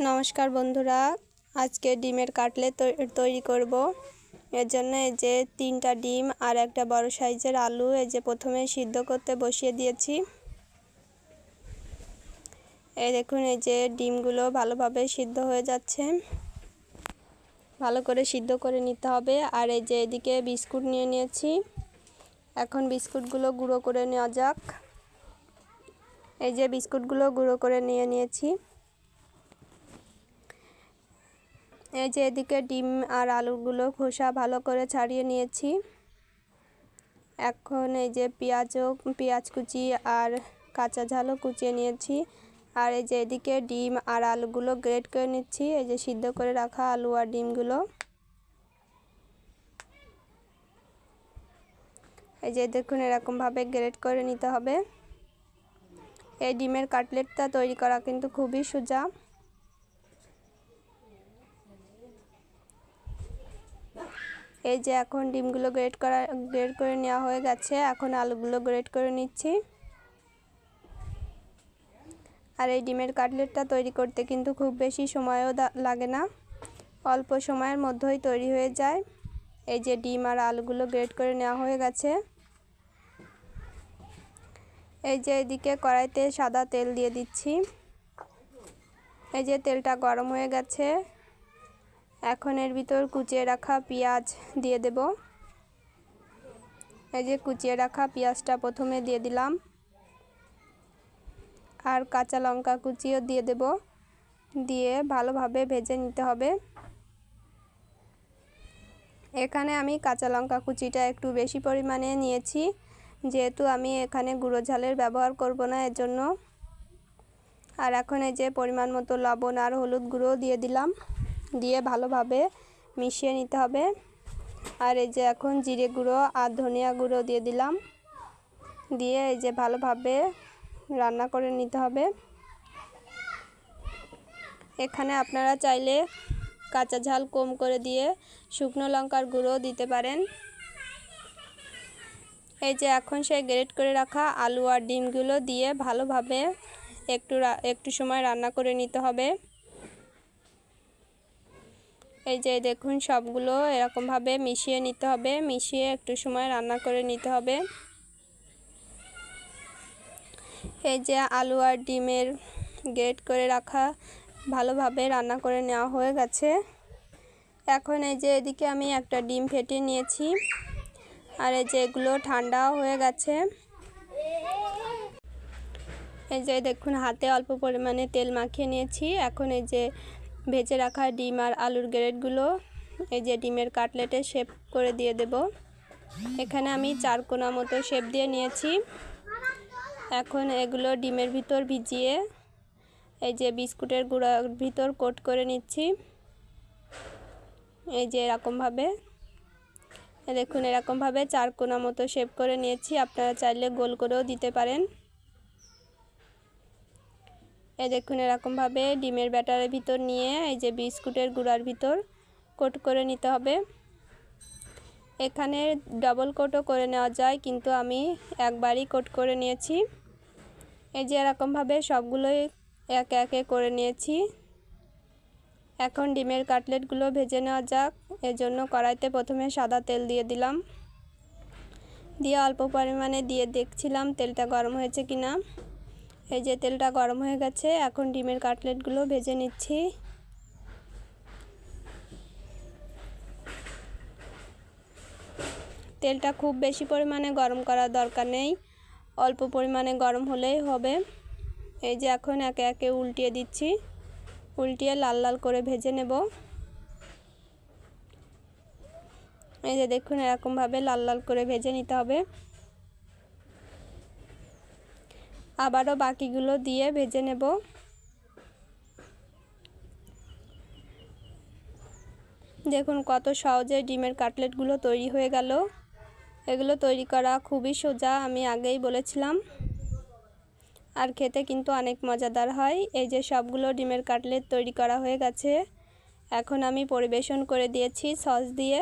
নমস্কার বন্ধুরা, আজকে ডিমের কাটলেট তৈ- তৈরি করব। এর জন্য এই যে তিনটা ডিম আর একটা বড় সাইজের আলু, এই যে প্রথমে সিদ্ধ করতে বসিয়ে দিয়েছি। এই দেখুন, এই যে ডিমগুলো ভালোভাবে সিদ্ধ হয়ে যাচ্ছে। ভালো করে সিদ্ধ করে নিতে হবে। আর এই যে এদিকে বিস্কুট নিয়ে নিয়েছি। এখন বিস্কুটগুলো গুঁড়ো করে নেওয়া যাক। এই যে বিস্কুটগুলো গুঁড়ো করে নিয়ে নিয়েছি। এই যে এদিকে ডিম আর আলুগুলো খোসা ভালো করে ছাড়িয়ে নিয়েছি। এখন এই যে পেঁয়াজও, পেঁয়াজ কুচি আর কাঁচা ঝালও কুচিয়ে নিয়েছি। আর এই যে এদিকে ডিম আর আলুগুলো গ্রেট করে নিচ্ছি। এই যে সিদ্ধ করে রাখা আলু আর ডিমগুলো। এই যে দেখুন এরকমভাবে গ্রেট করে নিতে হবে। এই ডিমের কাটলেটটা তৈরি করা কিন্তু খুবই সোজা। এই যে এখন ডিমগুলো গ্রেট করা, গ্রেট করে নেওয়া হয়ে গেছে। এখন আলুগুলো গ্রেট করে নিচ্ছি। আর এই ডিমের কাটলেটটা তৈরি করতে কিন্তু খুব বেশি সময়ও লাগে না। অল্প সময়ের মধ্যেই তৈরি হয়ে যায়। এই যে ডিম আর আলুগুলো গ্রেট করে নেওয়া হয়ে গেছে। এই যে এদিকে কড়াইতে সাদা তেল দিয়ে দিচ্ছি। এই যে তেলটা গরম হয়ে গেছে। এখন এর ভিতর কুচিয়ে রাখা পেঁয়াজ দিয়ে দেব। এই যে কুচিয়ে রাখা পেঁয়াজটা প্রথমে দিয়ে দিলাম। আর কাঁচা লঙ্কা কুচিও দিয়ে দেব। দিয়ে ভালোভাবে ভেজে নিতে হবে। এখানে আমি কাঁচা লঙ্কা কুচিটা একটু বেশি পরিমাণে নিয়েছি। যেহেতু আমি এখানে গুঁড়ো ঝালের ব্যবহার করব না এর জন্য আর এখন এই যে পরিমাণ মতো লবণ আর হলুদ গুঁড়ো দিয়ে দিলাম। দিয়ে ভালোভাবে মিশিয়ে নিতে হবে। আর এই যে এখন জিরে গুঁড়ো আর ধনিয়া গুঁড়ো দিয়ে দিলাম। দিয়ে এই যে ভালোভাবে রান্না করে নিতে হবে। এখানে আপনারা চাইলে কাঁচা ঝাল কম করে দিয়ে শুকনো লঙ্কার গুঁড়ো দিতে পারেন। এই যে এখন সেই গ্রেট করে রাখা আলু আর ডিমগুলো দিয়ে ভালোভাবে একটু একটু সময় রান্না করে নিতে হবে। এই যে দেখুন, সবগুলো এরকমভাবে মিশিয়ে নিতে হবে। মিশিয়ে একটু সময় রান্না করে নিতে হবে। এই যে আলু আর ডিমের গ্রেট করে রাখা, ভালোভাবে রান্না করে নেওয়া হয়ে গেছে। এখন এই যে এদিকে আমি একটা ডিম ফেটে নিয়েছি। আর এই যে এগুলো ঠান্ডাও হয়ে গেছে। এই যে দেখুন, হাতে অল্প পরিমাণে তেল মাখিয়ে নিয়েছি। এখন এই যে ভেজে রাখা ডিম আর আলুর গ্রেটগুলো, এই যে ডিমের কাটলেটে শেপ করে দিয়ে দেব। এখানে আমি চার কোনা মতো শেপ দিয়ে নিয়েছি। এখন এগুলো ডিমের ভিতর ভিজিয়ে, এই যে বিস্কুটের গুঁড়ার ভিতর কোট করে নিচ্ছি। এই যে এরকমভাবে দেখুন এরকমভাবে চার কোনা মতো শেপ করে নিয়েছি। আপনারা চাইলে গোল করেও দিতে পারেন। এই দেখুন, এরকমভাবে ডিমের ব্যাটারের ভিতর নিয়ে এই যে বিস্কুটের গুঁড়ার ভিতর কোট করে নিতে হবে। এখানে ডবল কোটও করে নেওয়া যায়, কিন্তু আমি একবারই কোট করে নিয়েছি। এই যে এরকমভাবে সবগুলোই একে একে করে নিয়েছি। এখন ডিমের কাটলেটগুলো ভেজে নেওয়া যাক। এজন্য কড়াইতে প্রথমে সাদা তেল দিয়ে দিলাম। দিয়ে অল্প পরিমাণে দিয়ে দেখছিলাম তেলটা গরম হয়েছে কি না এই যে তেলটা গরম হয়ে গেছে, এখন ডিমের কাটলেটগুলো ভেজে নিচ্ছি। তেলটা খুব বেশি পরিমাণে গরম করার দরকার নেই, অল্প পরিমাণে গরম হলেই হবে। এই যে এখন একে একে উল্টিয়ে দিচ্ছি, উল্টিয়ে লাল লাল করে ভেজে নেব। এই যে দেখুন এরকমভাবে লাল লাল করে ভেজে নিতে হবে। আবারও বাকিগুলো দিয়ে ভেজে নেব। দেখুন কত সহজে ডিমের কাটলেটগুলো তৈরি হয়ে গেল। এগুলো তৈরি করা খুবই সোজা, আমি আগেই বলেছিলাম। আর খেতে কিন্তু অনেক মজাদার হয়। এই যে সবগুলো ডিমের কাটলেট তৈরি করা হয়ে গেছে। এখন আমি পরিবেশন করে দিয়েছি সস দিয়ে।